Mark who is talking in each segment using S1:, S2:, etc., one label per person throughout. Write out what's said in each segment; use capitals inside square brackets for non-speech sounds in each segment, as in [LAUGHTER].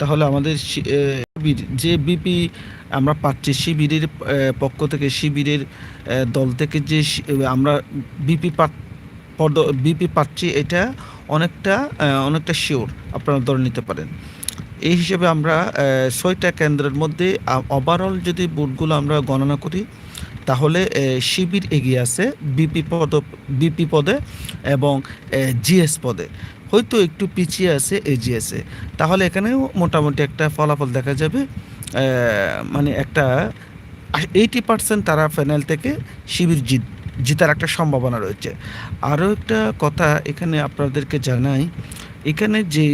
S1: তাহলে আমাদের যে বিপি আমরা পাচ্ছি শিবিরের পক্ষ থেকে শিবিরের দল থেকে যে আমরা বিপি পদ, বিপি পাচ্ছি, এটা অনেকটা অনেকটা শিওর আপনারা ধরে নিতে পারেন। এই হিসেবে আমরা ছয়টা কেন্দ্রের মধ্যে ওভারঅল যদি বুটগুলো আমরা গণনা করি, তাহলে শিবির এগিয়ে আছে বিপি পদ, বিপি পদে এবং জিএস পদে। হয়তো একটু পিছিয়ে আছে এজিএসে তাহলে এখানেও মোটামুটি একটা ফলাফল দেখা যাবে। মানে একটা এইটি পার্সেন্ট তারা ফাইনাল থেকে শিবির জিত, জিতার একটা সম্ভাবনা রয়েছে। আরও একটা কথা এখানে আপনাদেরকে জানাই, এখানে যে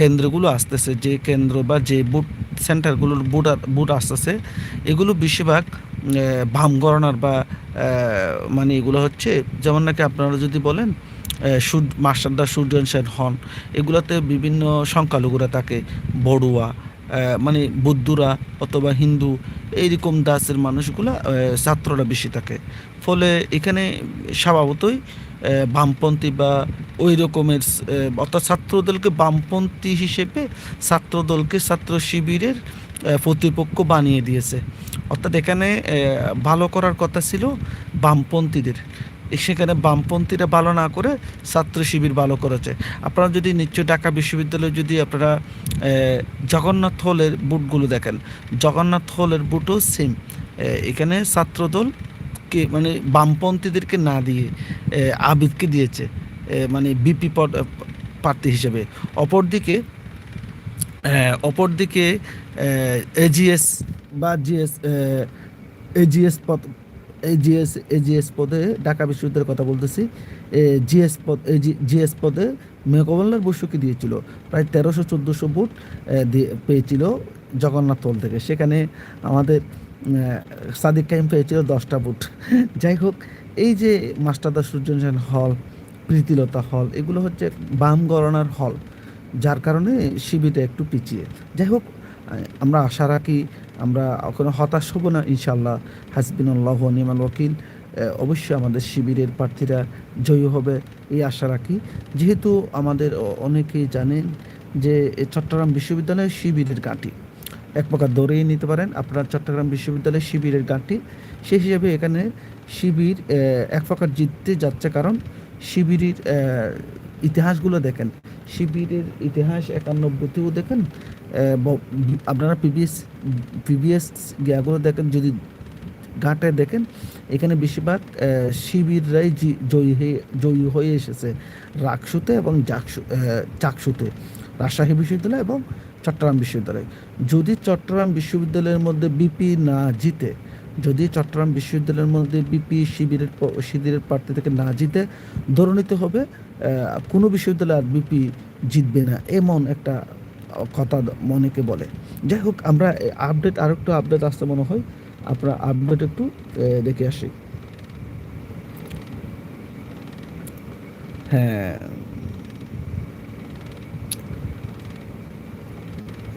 S1: কেন্দ্রগুলো আসতেছে, যে কেন্দ্র বা যে বুট, সেন্টারগুলোর বুট বুট আসতেছে, এগুলো বেশিরভাগ বাম গণনার বা মানে এগুলো হচ্ছে, যেমন নাকি আপনারা যদি বলেন মাস্টারদা সূর্যন সেন হন, এগুলোতে বিভিন্ন সংখ্যালঘুরা থাকে, বড়ুয়া মানে বৌদ্ধরা অথবা হিন্দু, এইরকম দাসের মানুষগুলা ছাত্ররা বেশি থাকে। ফলে এখানে স্বভাবতই বামপন্থী বা ওই রকমের অর্থাৎ ছাত্রদলকে বামপন্থী হিসেবে ছাত্রদলকে ছাত্র শিবিরের প্রতিপক্ষ বানিয়ে দিয়েছে। অর্থাৎ এখানে ভালো করার কথা ছিল বামপন্থীদের। সেখানে বামপন্থীরা ভালো না করে ছাত্র শিবির ভালো করেছে। আপনারা যদি নিশ্চয় ঢাকা বিশ্ববিদ্যালয়ে যদি আপনারা জগন্নাথ হলের বুটগুলো দেখেন, জগন্নাথ হলের বুটও সেম এখানে ছাত্রদলকে মানে বামপন্থীদেরকে না দিয়ে আবিদকে দিয়েছে মানে বিপি প্রার্থী হিসেবে। অপরদিকে অপরদিকে এজিএস বা জিএস এজিএস এজিএস এজিএস পদে ঢাকা বিশ্ববিদ্যালয়ের কথা বলতেছি। জিএস পদ জিএস পদে মেঘবল্লার বসুকে দিয়েছিল? প্রায় তেরোশো চোদ্দোশো দিয়ে পেয়েছিল জগন্নাথ হল থেকে। সেখানে আমাদের সাদিক কাইম পেয়েছিল দশটা বুট [LAUGHS] যাই হোক, এই যে মাস্টারদা সূর্যন সেন হল, প্রীতিলতা হল, এগুলো হচ্ছে বাম গণনার হল, যার কারণে শিবিরটা একটু পিছিয়ে। যাই হোক আমরা আশা রাখি আমরা কোনো হতাশ হব না ইনশাল্লাহ হাসবিনুল্লাহ নিমাল ওকিল অবশ্যই আমাদের শিবিরের প্রার্থীরা জয়ী হবে, এই আশা রাখি। যেহেতু আমাদের অনেকেই জানেন যে চট্টগ্রাম বিশ্ববিদ্যালয় শিবিরের গাঁটি এক প্রকার ধরেই নিতে পারেন, আপনার চট্টগ্রাম বিশ্ববিদ্যালয় শিবিরের গাঁটি সেই হিসেবে এখানে শিবির এক প্রকার জিততে যাচ্ছে কারণ শিবিরের ইতিহাসগুলো দেখেন। শিবিরের ইতিহাস একান্নব্বইতেও দেখেন আপনারা পিবিএস পিবিএস গিয়াগুলো দেখেন, যদি ঘাটে দেখেন, এখানে বেশিরভাগ শিবিররাই জয়ী হয়ে জয়ী হয়ে এসেছে রাকসুতে এবং জাকসু চাকসুতে, রাজশাহী বিশ্ববিদ্যালয় এবং চট্টগ্রাম বিশ্ববিদ্যালয়। যদি চট্টগ্রাম বিশ্ববিদ্যালয়ের মধ্যে বিপি না জিতে, যদি চট্টগ্রাম বিশ্ববিদ্যালয়ের মধ্যে বিপি শিবিরের শিবিরের প্রার্থী থেকে না জিতে ধরে নিতে হবে কোনো বিশ্ববিদ্যালয় আর বিপি জিতবে না, এমন একটা কথা মনেকে বলে। যাই হোক আমরা আপডেট আর একটু আপডেট আসতে মনে হয়। আপনারা আপডেট একটু দেখে আসি। হ্যাঁ।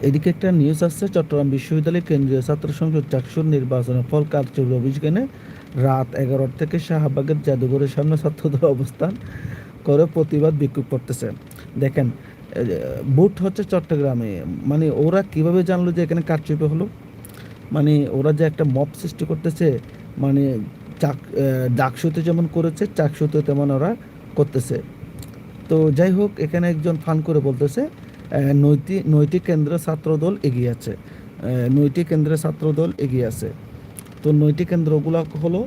S1: এদিকে একটা নিউজ আসছে, চট্টগ্রাম বিশ্ববিদ্যালয় কেন্দ্রীয় ছাত্র সংসদ চাকসুর নির্বাচনের ফল কারচুপির অভিযোগে রাত এগারোটা থেকে শাহবাগের জাদুঘরের সামনে ছাত্রদের অবস্থান করে প্রতিবাদ বিক্ষোভ করতেছে। দেখেন বুট হচ্ছে চট্টগ্রামে। মানে ওরা কীভাবে জানলো যে এখানে কারচুপি হলো? মানে ওরা যে একটা মব সৃষ্টি করতেছে মানে চাক ডাকসুতে যেমন করেছে, চাকসুতে তেমন ওরা করতেছে। তো যাই হোক, এখানে একজন ফান করে বলতেছে নৈতিক নৈতিক কেন্দ্র ছাত্রদল এগিয়ে আছে। নৈতিক কেন্দ্রে ছাত্রদল এগিয়ে আছে। তো নৈতিক কেন্দ্রগুলো হলো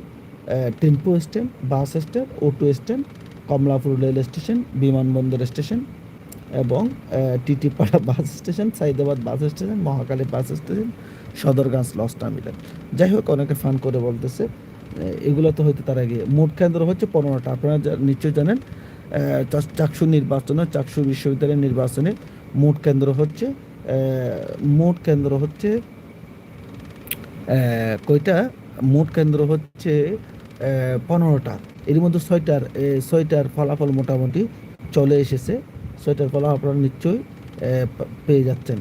S1: tempo stand, bus stand, auto stand, Kamalapur rail station, বিমানবন্দর স্টেশন এবং Titipara bus station, Saidabad bus station, Mohakhali bus station Sadarganj loss terminal যাই হোক, অনেকে ফান করে বলতেছে এগুলো তো হয়তো তার আগে, মোট কেন্দ্র হচ্ছে পনেরোটা। আপনারা নিশ্চয়ই জানেন চাকসু নির্বাচনে, চাকসু বিশ্ববিদ্যালয়ের নির্বাচনে মোট কেন্দ্র হচ্ছে মোট কেন্দ্র হচ্ছে কয়টা? মোট কেন্দ্র হচ্ছে পনেরোটা। এর মধ্যে ছয়টার ছয়টার ফলাফল মোটামুটি চলে এসেছে। ছয়টার কলা আপনারা নিশ্চয়ই পেয়ে যাচ্ছেন।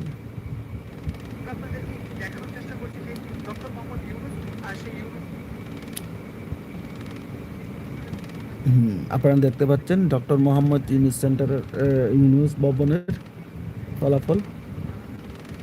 S1: আপনারা দেখতে পাচ্ছেন ডক্টর মোহাম্মদ ইউনুস সেন্টারের ইউনুস ভবনের ফলাফল।